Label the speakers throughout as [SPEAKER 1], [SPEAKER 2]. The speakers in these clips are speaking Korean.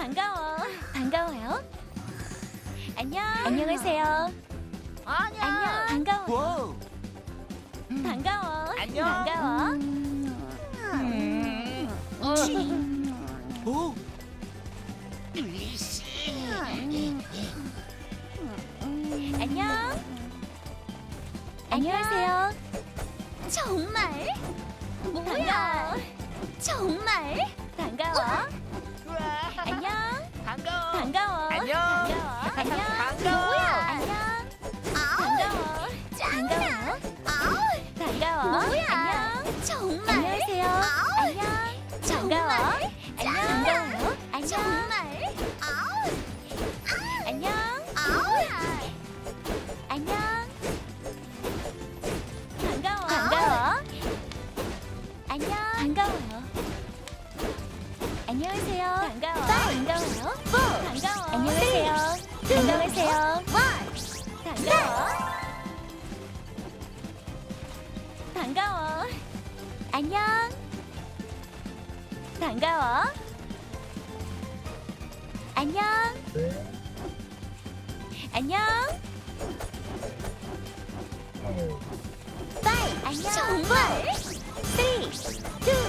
[SPEAKER 1] 반가워. 반가워요. 안녕. 안녕하세요.
[SPEAKER 2] 아니야.
[SPEAKER 1] 안녕. 반가워.
[SPEAKER 2] 와우.
[SPEAKER 1] 반가워.
[SPEAKER 2] 안녕.
[SPEAKER 1] 반가워.
[SPEAKER 2] 음. 오. 이씨.
[SPEAKER 1] 안녕. 안녕하세요. 정말? 뭐야? 정말? 반가워. 반가워요. 안녕하세요. 반가워. 반가워요. 반가워. 안녕하세요. 안녕하세요. 반가워. 반가워. 안녕. 반가워. 안녕. 안녕. 안녕.
[SPEAKER 3] 정말?
[SPEAKER 1] Three, two,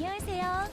[SPEAKER 1] 안녕하세요.